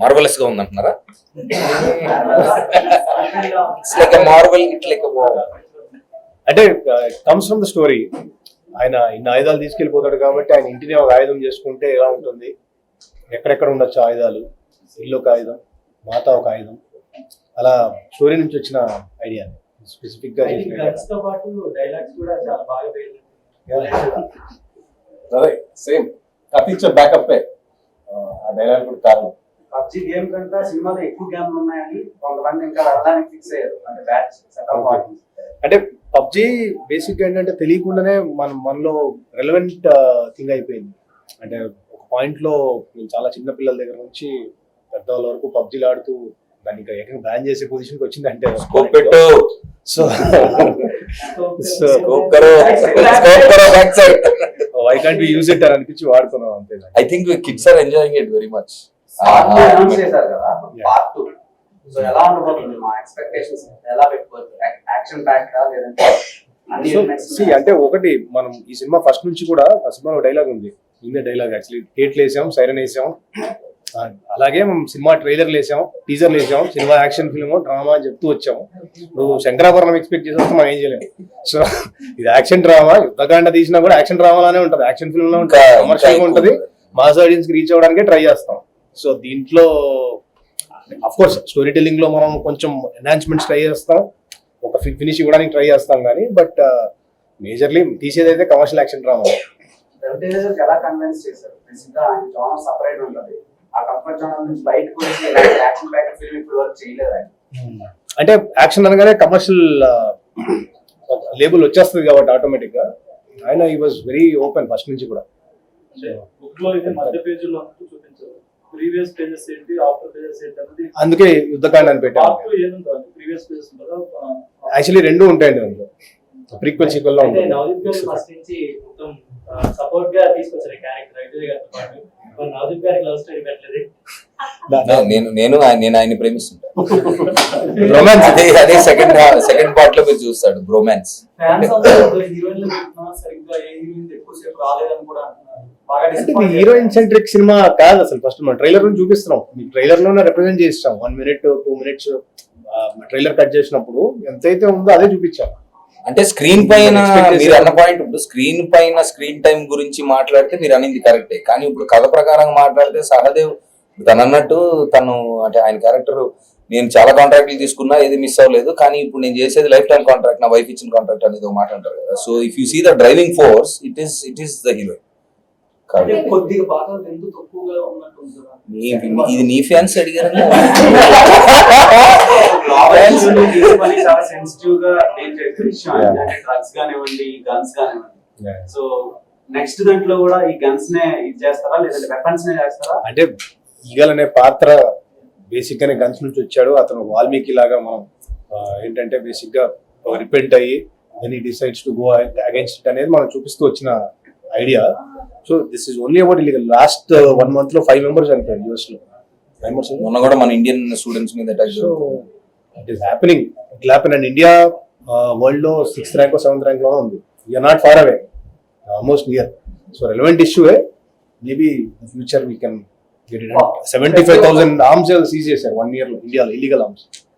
మార్వలస్గా ఉందంటున్నారా? It's like marvel it like అంటే comes from the story ఆయన ఇన్ని ఆయుధాలు తీసుకెళ్ళిపోతాడు కాబట్టి ఆయన ఇంటిని ఒక ఆయుధం చేసుకుంటే ఎలా ఉంటుంది? ఎక్కడెక్కడ ఉండొచ్చు ఆయుధాలు? ఇల్లు ఒక ఆయుధం మాత ఒక ఆయుధం. అలా స్టోరీ నుంచి వచ్చిన ఐడియా. స్పెసిఫిక్గా సేమ్ కథించే బ్యాకప్ ఆ డైలాగ్ కూడా కారణం పబ్జి గేమ్ కంటే సినిమాలో ఎక్కువ గేమ్లు ఉన్నాయని కొంతమంది ఇంకా వెళ్ళడానికి ఫిక్స్ అయ్యారు. అంటే బ్యాచ్. అంటే పబ్జి బేసిక్గా ఏంటంటే తెలియకుండానే మన మనలో రెలవెంట్ థింగ్ అయిపోయింది. అంటే ఒక పాయింట్లో నేను చాలా చిన్న పిల్లల దగ్గర నుంచి పెద్దవాళ్ళ వరకు పబ్జీలు ఆడుతూ దాన్ని ఇంకా ఏకంగా బ్యాన్ చేసే పొజిషన్కి వచ్చింది అంటే స్కోప్ పెట్టు. సో సో స్కోప్ కరో. స్కోప్ కరో back side why can't use it అని అనిపించి వాడుతున్నాం అంతే I think kids are enjoying it very much announce చేశారు కదా Yeah. పార్ట్ టూ సో ఎలా ఉండబోతుంది? మా ఎక్స్పెక్టేషన్స్ ఎలా పెట్టుకోవచ్చు? యాక్షన్ ప్యాక్ లేదంటే అన్ని సో elements సి అంటే ఒకటి మనం ఈ సినిమా ఫస్ట్ నుంచి కూడా ఆ సినిమాలో డైలాగ్ ఉంది. ఇందే డైలాగ్ యాక్చువల్లీ గేట్లు వేసాం సైరన్ వేసాం. అలాగే మనం సినిమా ట్రైలర్లు వేసాం టీజర్లు వేసాం సినిమా యాక్షన్ ఫిల్మ్ డ్రామా అని చెప్తూ వచ్చాము నువ్వు శంకరాభరణం ఎక్స్పెక్ట్ చేసి వస్తే మనం ఏం చేయలేము సో ఇది యాక్షన్ డ్రామా యుద్ధకాండ తీసినా కూడా యాక్షన్ డ్రామాలానే ఉంటుంది. యాక్షన్ ఫిల్మ్లో ఉంటుంది. కమర్షియల్ ఉంటుంది. మాస్ ఆడియన్స్కి రీచ్ అవ్వడానికి ట్రై చేస్తాం. సో దీంట్లో అఫ్ కోర్స్ స్టోరీ టెల్లింగ్లో మనం కొంచెం ఎన్హాన్స్మెంట్స్ ట్రై చేస్తాం. ఒక ఫినిష్ ఇవ్వడానికి ట్రై చేస్తాం కానీ బట్ మేజర్లీ తీసేది అయితే కమర్షియల్ యాక్షన్ డ్రామా ఎలా కన్విన్స్ చేశారు? సపరేట్ ఉంటది. ఆ కంఫర్ట్ జోనర్ నుంచి బయటకు వచ్చి యాక్షన్ ఫిల్మ్ ఇప్పుడు వరకు చేయలేదు అంటే యాక్షన్ అనగానే కమర్షియల్ లేబుల్ వచ్చేస్తుంది కాబట్టి ఆటోమేటిక్గా ఆయన ఈ వాజ్ వెరీ ఓపెన్ ఫస్ట్ నుంచి కూడా. బుక్లో అయితే మధ్య పేజీలో అంటూ చూపించారు ప్రీవియస్ పేజెస్ ఏంటి ఆఫ్టర్ పేజెస్ ఏంటి అనేది అందుకే యుద్ధకాండ అని పెట్టాను పార్ట్ ఉంటుంది ప్రీవియస్ పేజెస్ ఉంటుందా? యాక్చువల్లీ రెండు ఉంటాయండి అందులో. ప్రీక్వెల్ సీక్వెల్లో అంటే ఉంటుంది నవదీప్ గారు ఫస్ట్ నుంచి మొత్తం సపోర్ట్గా తీసుకొచ్చారు క్యారెక్టర్ గారితో పాటు. నవదీప్ గారికి లవ్ స్టోరీ పెట్టలేదు? నేను నేను నేను ఆయన ప్రేమిస్తుంటా. రొమాన్స్ అదే అదే సెకండ్ సెకండ్ పార్ట్లో మీరు చూస్తాడు బ్రోమాన్స్ ఫ్యాన్స్ అందరూ హీరోయిన్లు చెప్తున్నా సరిగ్గా ఏ హీరోయిన్ ఎక్కువసేపు రాలేదని కూడా అంటున్నారు. బాగా అంటే ఇది హీరోయిన్ సెంట్రిక్ సినిమా కాదు అసలు ఫస్ట్ మనం ట్రైలర్ నుంచి చూపిస్తున్నాం. మీ ట్రైలర్లోనే రిప్రజెంట్ చేస్తాం one minute two minutes trailer cut చేసినప్పుడు ఎంతైతే ఉందో అదే చూపించాం. అంటే స్క్రీన్ పైన మీరు అన్న పాయింట్ ఇప్పుడు స్క్రీన్ పైన స్క్రీన్ టైం గురించి మాట్లాడితే మీరు అనేది కరెక్టే కానీ ఇప్పుడు కథ ప్రకారంగా మాట్లాడితే సహదేవ్ తను అన్నట్టు తను అంటే ఆయన క్యారెక్టర్ నేను చాలా కాంట్రాక్ట్లు తీసుకున్నా ఏది మిస్ అవ్వలేదు. కానీ ఇప్పుడు నేను చేసేది లైఫ్ టైం కాంట్రాక్ట్ నా వైఫ్ ఇచ్చిన కాంట్రాక్ట్ అనేది ఒక మాట అంటారు కదా. So if you see the driving force it is it is the hero అంటే కొద్దిగా పాత్రలు తక్కువగా ఉన్నట్టు ఇది నీ ఫ్యాన్స్ అడిగారు చాలా సెన్సిటివ్గా డీల్ చేసే విషయం ఆయన. అంటే డ్రగ్స్ కానివ్వండి గన్స్ కానివ్వండి. సో నెక్స్ట్ దాంట్లో కూడా ఈ గన్స్ నే ఇది చేస్తారా లేదంటే వెపన్స్ నే చేస్తారా? అంటే ఈగల్ అనే పాత్ర బేసిక్ గానే గన్స్ నుంచి వచ్చాడు. అతను వాల్మీకి లాగా మనం ఏంటంటే బేసిక్గా రిపెంట్ అయ్యి then he decides to go against it అనేది మనం చూపిస్తూ వచ్చిన idea so this is only about illegal last one మంత్లో ఫైవ్ మెంబర్స్ చనిపోయారు యూఎస్లో. ఫైవ్ మెంబర్స్ మొన్న కూడా మన ఇండియన్ స్టూడెంట్స్ మీద attack so it is happening it happen and India వరల్డ్లో సిక్స్త్ ర్యాంక్ సెవెంత్ ర్యాంక్లో ఉంది. You are not far away almost near so relevant issue maybe future we can get it seventy five thousand arms seize చేశారు one ఇయర్లో. ఇండియాలో illegal arms